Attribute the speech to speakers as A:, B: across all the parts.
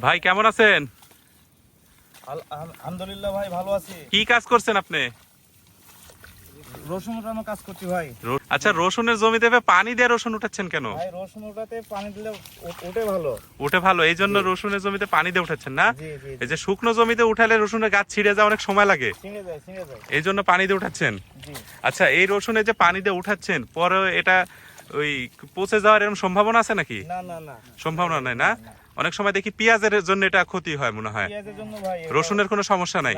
A: ভাই কেমন আছেন?
B: আল- আল- আলহামদুলিল্লাহ ভাই ভালো আছি।
A: কি কাজ করছেন আপনি?
B: রসুন উঠানো কাজ করছি ভাই।
A: আচ্ছা রসুনের পানি দিয়ে রসুন উঠাচ্ছেন কেন?
B: ভাই রসুন উঠাতে পানি দিলে ওঠে ভালো।
A: উঠে ভালো এই জন্য রসুনের জমিতে পানি দিয়ে উঠাচ্ছেন না? এই যে শুকনো জমিতে উঠালে রসুনের গাছ ছিঁড়ে যাওয়া অনেক সময় লাগে।
B: যায় যায়।
A: এই জন্য পানি দিয়ে উঠাচ্ছেন? আচ্ছা এই রসুনে যে পানি দিয়ে উঠাচ্ছেন পরে এটা ওই পচে যাওয়ার এরকম সম্ভাবনা আছে নাকি?
B: না না না।
A: সম্ভাবনা নাই না। অনেক সময় দেখি পেঁয়াজের জন্য এটা ক্ষতি হয় মনে হয়। রসুনের কোনো সমস্যা নাই?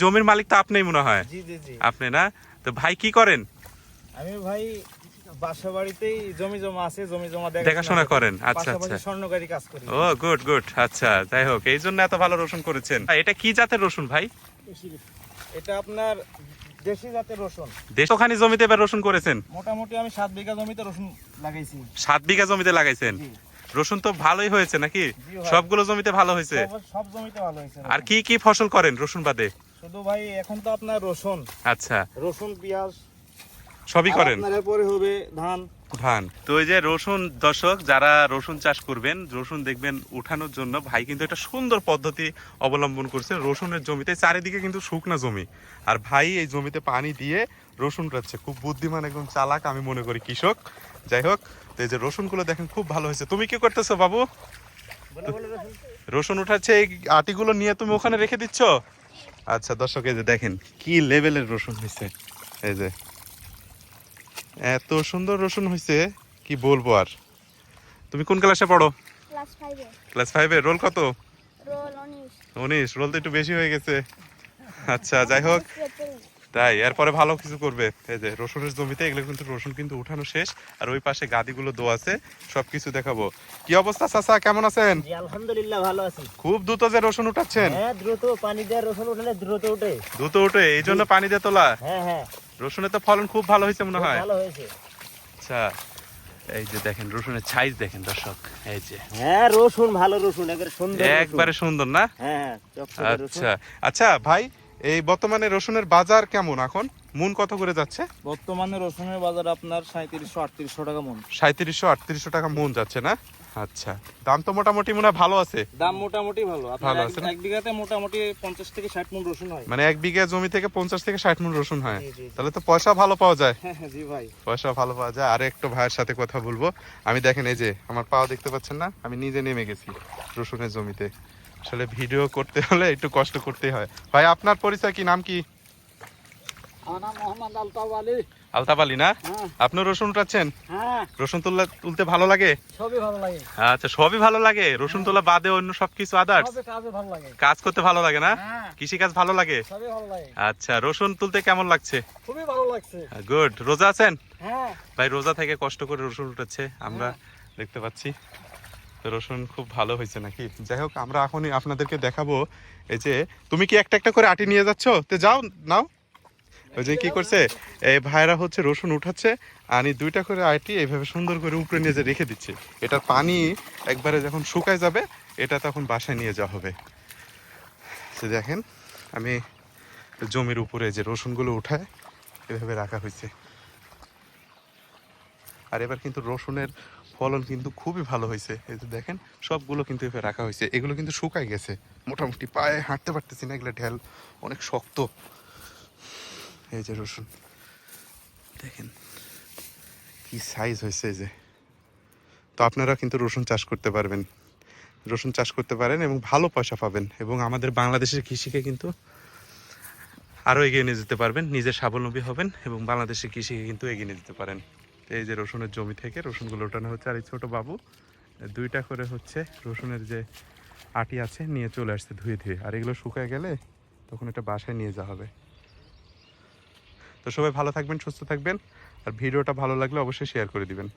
A: জমির মালিক তো আপনিই মনে হয়। আপনি না? তো ভাই কি করেন?
B: আমি ভাই বাসা বাড়িতেই জমি জমা আছে জমি জমা
A: দেখাশোনা করেন, আচ্ছা, আচ্ছা।
B: স্বর্ণকারী কাজ করি।
A: ও গুড গুড আচ্ছা যাই হোক এই জন্য এত ভালো রসুন করেছেন। এটা কি জাতের রসুন ভাই?
B: এটা আপনার দেশি জাতের রসুন।
A: দেশখানি জমিতে এবার রসুন করেছেন?
B: মোটামুটি আমি সাত বিঘা জমিতে রসুন লাগাইছি।
A: সাত বিঘা জমিতে লাগাইছেন? রসুন তো ভালোই হয়েছে নাকি? সবগুলো জমিতে ভালো হয়েছে?
B: সব- জমিতে ভালো হয়েছে
A: আর কি কি ফসল করেন রসুন বাদে?
B: শুধু ভাই এখন তো আপনার রসুন।
A: আচ্ছা।
B: রসুন পেঁয়াজ
A: সবই করেন।
B: আপনার এরপরে হবে ধান।
A: ধান। তো এই যে রসুন দর্শক যারা রসুন চাষ করবেন রসুন দেখবেন উঠানোর জন্য ভাই কিন্তু একটা সুন্দর পদ্ধতি অবলম্বন করছে রসুনের জমিতে। চারিদিকে কিন্তু শুকনা জমি। আর ভাই এই জমিতে পানি দিয়ে রসুন রাখছে খুব বুদ্ধিমান একদম চালাক আমি মনে করি কৃষক। যাই হোক তো এই যে রসুনগুলো দেখেন খুব ভালো হয়েছে। তুমি কি করতেছো বাবু? রসুন। উঠাচ্ছে এই আটিগুলো নিয়ে তুমি ওখানে রেখে দিচ্ছ? আচ্ছা দর্শক এই যে দেখেন কি লেভেলের রসুন হয়েছে। এই যে এত সুন্দর রসুন হয়েছে কি বলব আর। তুমি কোন ক্লাসে পড়ো?
C: ক্লাস ফাইভে।
A: রোল কত?
C: রোল উনিশ।
A: রোল তো একটু বেশি হয়ে গেছে। আচ্ছা যাই হোক। তাই এরপরে ভালো কিছু করবে। এই যে রসুনের জমিতে এগুলো কিন্তু রসুন কিন্তু উঠানো শেষ। আর ওই পাশে গাদিগুলো দো আছে সবকিছু দেখাবো। কি অবস্থা চাচা? কেমন আছেন?
D: আলহামদুলিল্লাহ ভালো আছি।
A: খুব দ্রুত যে রসুন উঠাচ্ছেন।
D: হ্যাঁ দ্রুত। পানি দিয়ে রসুন উঠলে দ্রুত উঠে।
A: দ্রুত উঠে এই জন্য পানি দিয়ে তোলা?
D: হ্যাঁ হ্যাঁ।
A: রসুনের তো ফলন খুব ভালো হয়েছে মনে হয়।
D: ভালো হয়েছে।
A: আচ্ছা এই যে দেখেন রসুনের সাইজ দেখেন দর্শক এই যে।
D: হ্যাঁ রসুন ভালো রসুন একবারে সুন্দর
A: একবারে সুন্দর না?
D: হ্যাঁ হ্যাঁ।
A: আচ্ছা আচ্ছা ভাই এই বর্তমানে রসুনের বাজার কেমন এখন? মুন কত করে যাচ্ছে?
B: বর্তমানে রসুনের বাজার আপনার সাঁত্রিশশো আটত্রিশশো টাকা মন।
A: সাঁত্রিশশো আটত্রিশশো টাকা মুন যাচ্ছে না? আচ্ছা। দাম তো মোটামুটি মনে ভালো আছে।
B: দাম মোটামুটি ভালো।
A: ভালো আছে
B: এক বিঘাতে মোটামুটি পঞ্চাশ থেকে ষাট মন রসুন হয়।
A: মানে এক বিঘা জমি থেকে পঞ্চাশ থেকে ষাট মুন রসুন হয়। তাহলে তো পয়সা ভালো পাওয়া যায়।
B: হ্যাঁ হ্যাঁ, জি ভাই।
A: পয়সা ভালো পাওয়া যায়। আর একটু ভাইয়ের সাথে কথা বলব। আমি দেখেন এই যে আমার পাওয়া দেখতে পাচ্ছেন না? আমি নিজে নেমে গেছি রসুনের জমিতে। আসলে ভিডিও করতে হলে একটু কষ্ট করতেই হয়। ভাই আপনার পরিচয় কি? নাম কি?
D: আলতাফ আলী।
A: না?
D: হ্যাঁ।
A: আপনি রসুন উঠাচ্ছেন
D: হ্যাঁ।
A: রসুন তুললে তুলতে ভালো লাগে?
D: সবই ভালো লাগে।
A: আচ্ছা সবই ভালো লাগে? রসুন তোলা বাদে অন্য সবকিছু আদার্স
D: সবই কাজে
A: করতে ভালো লাগে না?
D: হ্যাঁ।
A: কৃষি কাজ ভালো লাগে। আচ্ছা রসুন তুলতে কেমন লাগছে?
D: খুবই ভালো লাগছে।
A: গুড রোজা আছেন?
D: হ্যাঁ।
A: ভাই রোজা থেকে কষ্ট করে রসুন উঠাচ্ছে আমরা দেখতে পাচ্ছি। রসুন খুব ভালো হয়েছে নাকি? যাই হোক আমরা এখনই আপনাদেরকে দেখাবো। এই যে তুমি কি একটা একটা করে আটি নিয়ে যাচ্ছ? তো যাও নাও। ওই যে কি করছে? এই ভাইরা হচ্ছে রসুন উঠাচ্ছে এই দুইটা করে আটি এইভাবে সুন্দর করে উপরে নিয়ে যে রেখে দিচ্ছে। এটার পানি একবারে যখন শুকায় যাবে, এটা তখন বাসায় নিয়ে যাওয়া হবে। তো দেখেন, আমি জমির উপরে যে রসুনগুলো উঠায়, এভাবে রাখা হয়েছে। আর এবার কিন্তু রসুনের ফলন কিন্তু খুবই ভালো হয়েছে। এই যে দেখেন, সবগুলো কিন্তু এভাবে রাখা হয়েছে। এগুলো কিন্তু শুকায় গেছে। মোটামুটি পায়ে হাঁটতে পারতেছি না, এগুলো ঢেল অনেক শক্ত। এই যে রসুন। দেখেন, কি সাইজ হয়েছে এই যে। তো আপনারা কিন্তু রসুন চাষ করতে পারবেন। রসুন চাষ করতে পারেন এবং ভালো পয়সা পাবেন এবং আমাদের বাংলাদেশের কৃষিকে কিন্তু আরও এগিয়ে নিয়ে যেতে পারবেন। নিজের স্বাবলম্বী হবেন এবং বাংলাদেশের কৃষিকে কিন্তু এগিয়ে নিয়ে যেতে পারেন। এই যে রসুনের জমি থেকে রসুনগুলো ওঠানো হচ্ছে। আর এই ছোটো বাবু, দুইটা করে হচ্ছে রসুনের যে আটি আছে, নিয়ে চলে আসছে ধুয়ে ধুয়ে। আর এগুলো শুকায় গেলে তখন এটা বাসায় নিয়ে যাওয়া হবে। তো সবাই ভালো থাকবেন সুস্থ থাকবেন। আর ভিডিওটা ভালো লাগলে অবশ্যই শেয়ার করে দিবেন।